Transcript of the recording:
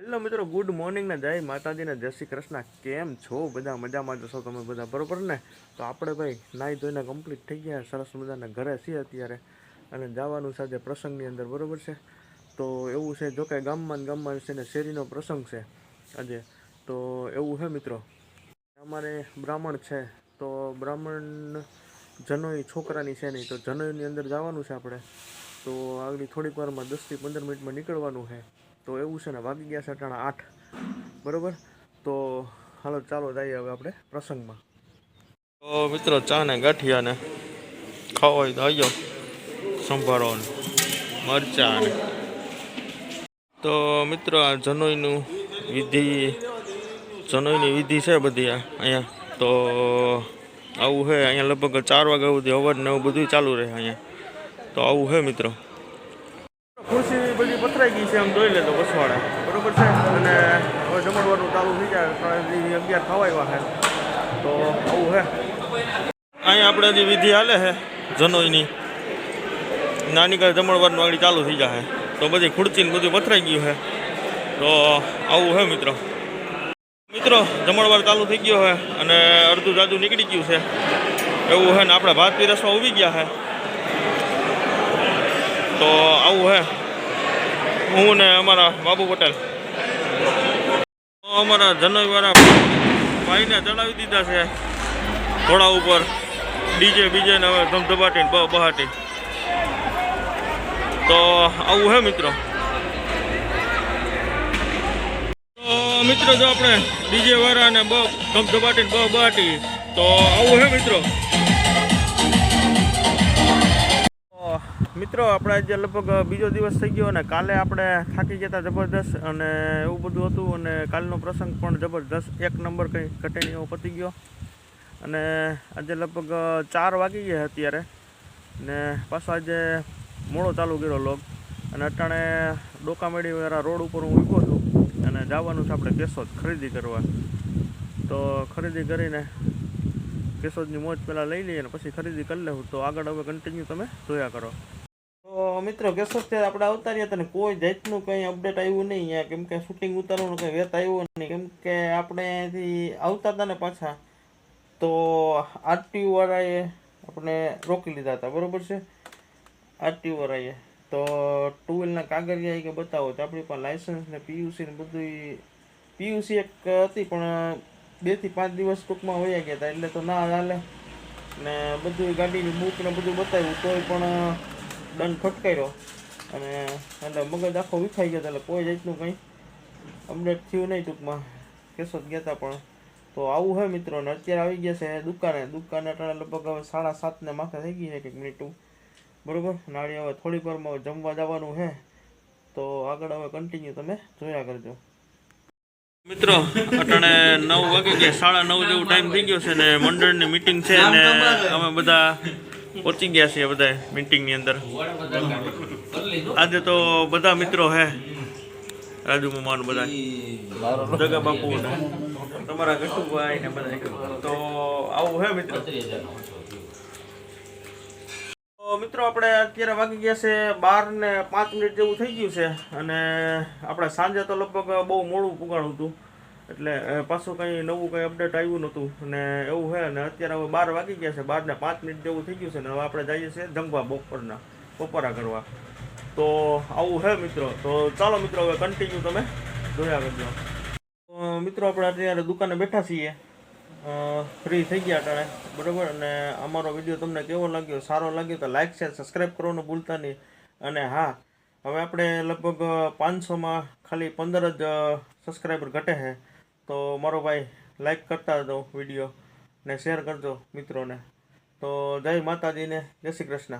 Hello મિત્રો, good morning ને જય માતાજીને જય શ્રી કૃષ્ણ. કેમ છો? બધા મજામાં જશો તમે બધા? બરોબર ને? તો આપણે ભાઈ, નાહી ધોઈને કમ્પ્લીટ થઈ ગયા. સરસ મજાના ઘરે છીએ અત્યારે. અને જવાનું છે પ્રસંગની અંદર, બરોબર છે? તો એવું છે, જો કે ગામમાં ગામમાં છે ને શેરીનો પ્રસંગ છે આજે. તો એવું છે મિત્રો, અમારે બ્રાહ્મણ છે. તો બ્રાહ્મણ જનોઈ છોકરાની છે નહીં તો જનોઈની અંદર જવાનું છે આપણે. તો આગળ થોડીક વારમાં દસથી પંદર મિનિટમાં નીકળવાનું છે. તો એવું છે ને વાગી ગયા છે અટાણા આઠ. બરાબર? તો હાલો, ચાલો જઈએ હવે આપણે પ્રસંગમાં. તો મિત્રો, ચા ને ગાંઠિયા ને ખાવા હોય તો આવી સંભાળો મરચા તો મિત્રો, આ જનોઈનું વિધિ, જનોઈની વિધિ છે બધી આ અહીંયા. તો આવું છે અહીંયા લગભગ ચાર વાગ્યા સુધી અવાજ ને એવું બધું ચાલુ રહે અહીંયા. તો આવું છે મિત્રો. ખુરશી બધી પથરાઈ ગઈ છે આમ જોઈ લેતો પછવાડે બરોબર છે? અને હવે જમણવાનું ચાલુ થઈ જાય, ત્રણ અગિયાર ખવાય છે. તો આવું છે અહીંયા આપણે હજી વિધિ હાલે છે જનોઈની. નાની કાંઈ જમણવારનું આગળ ચાલુ થઈ જાય તો બધી ખુરચીને બધું પથરાઈ ગયું છે તો આવું છે મિત્રો. મિત્રો, જમણવાર ચાલુ થઈ ગયો છે અને અડધું જાદુ નીકળી ગયું છે. એવું છે ને આપણે ભાત પીરસમાં ઊભી ગયા છે તો આવું છે હું ને અમારા બાબુ પટેલ. અમારા જનવાળા ભાઈને ચડાવી દીધા છે ઘોડા ઉપર. ડીજે, બીજે ને હવે ધમધબાટી બહાટી. તો આવું છે મિત્રો. તો મિત્રો જો આપણે ડીજે વાળા ને ને બહાટી, તો આવું છે મિત્રો. મિત્રો, આપણે આજે લગભગ બીજો દિવસ થઈ ગયો અને કાલે આપણે થાકી હતા જબરદસ્ત અને એવું બધું હતું અને કાલનો પ્રસંગ પણ જબરદસ્ત એક નંબર કંઈ ઘટેની પતી ગયો. અને આજે લગભગ ચાર વાગી ગયા અત્યારે. ને પાછો આજે મોડો ચાલુ કર્યો લોગ. અને અટાણે ડોકામેડી વાળા રોડ ઉપર હું ઊભો છું અને જવાનું છે આપણે કેશોદ ખરીદી કરવા. તો ખરીદી કરીને કેશોદની મોજ પહેલાં લઈ લઈએ અને પછી ખરીદી કરી લેવું. તો આગળ હવે કન્ટિન્યુ તમે જોયા કરો. મિત્રો કેશોદથી આપણે આવતા હતા ને કોઈ જાતનું કંઈ અપડેટ આવ્યું નહીં અહીંયા કેમ કે શૂટિંગ ઉતારવાનું કંઈ વેત આવ્યું નહીં. કેમ કે આપણે અહીંથી આવતા હતા ને પાછા, તો વાળાએ આપણે રોકી લીધા હતા. બરોબર છે? આરટીયુ વાળાએ. તો ટુ વ્હીલના કાગળિયા કે બતાવો તો આપણી પાસે લાઇસન્સ ને પીયુસી ને બધું પીયુસી એક હતી પણ બેથી પાંચ દિવસ ટૂંકમાં વયા ગયા હતા. એટલે તો ના હાલે ને બધું ગાડીની બુક ને બધું બતાવ્યું. તોય પણ દંડ ફટકાર્યો અને એટલે મગજ આખો વિખાઈ ગયો એટલે કોઈ જાતનું કંઈ અપડેટ થયું નહીં ટૂંકમાં. કેશોદ ગયા હતા પણ તો આવું હે મિત્રો ને અત્યારે આવી ગયા છે દુકાને. દુકાને અટાણે લગભગ હવે સાડા સાતને માથે થઈ ગઈ છે કંઈક મિનિટું બરોબર? નાળી હવે થોડીક વારમાં હવે જમવા જવાનું છે તો આગળ હવે કન્ટિન્યુ તમે જોયા કરજો. મિત્રો અટાણે નવ વાગે ગયા. સાડા નવ જેવું ટાઈમ થઈ ગયો છે ને મંડળની મિટિંગ છે ને અમે બધા પહોંચી ગયા છીએ બધા મિટિંગની અંદર. આજે તો બધા મિત્રો હે. રાજુ મમાન બધા જગા બાપુ તમારા ગટુભાઈ ને બધા તો આવું હે મિત્રો. મિત્રો આપણે અત્યારે વાગી ગયા છે બાર ને પાંચ મિનિટ જેવું થઈ ગયું છે અને આપણે સાંજે તો લગભગ બહુ મોડું પુગાણું હતું. એટલે પાછું કંઈ નવું કંઈ અપડેટ આવ્યું નહોતું. અને એવું છે અને અત્યારે હવે બાર વાગી ગયા છે, બાર ને પાંચ મિનિટ જેવું થઈ ગયું છે, ને હવે આપણે જઈએ છીએ જમવા બપોરના, બપોરા કરવા. તો આવું છે મિત્રો, તો ચાલો મિત્રો, હવે કન્ટિન્યુ તમે જોયા કરજો. મિત્રો, આપણે અત્યારે દુકાને બેઠા છીએ. ફ્રી થઈ ગયા અટાણે બરાબર? અને અમારો વીડિયો તમને કેવો લાગ્યો, સારો લાગ્યો તો લાઇક શેર સબસ્ક્રાઈબ કરવાનું ભૂલતા નહીં. અને હા, હવે આપણે લગભગ પાંચસોમાં ખાલી પંદર જ સબસ્ક્રાઈબર ઘટે છે તો મારો ભાઈ લાઈક કરતા દો વીડિયો ને શેર કરજો મિત્રોને. તો જય માતાજીને જય શ્રી કૃષ્ણ.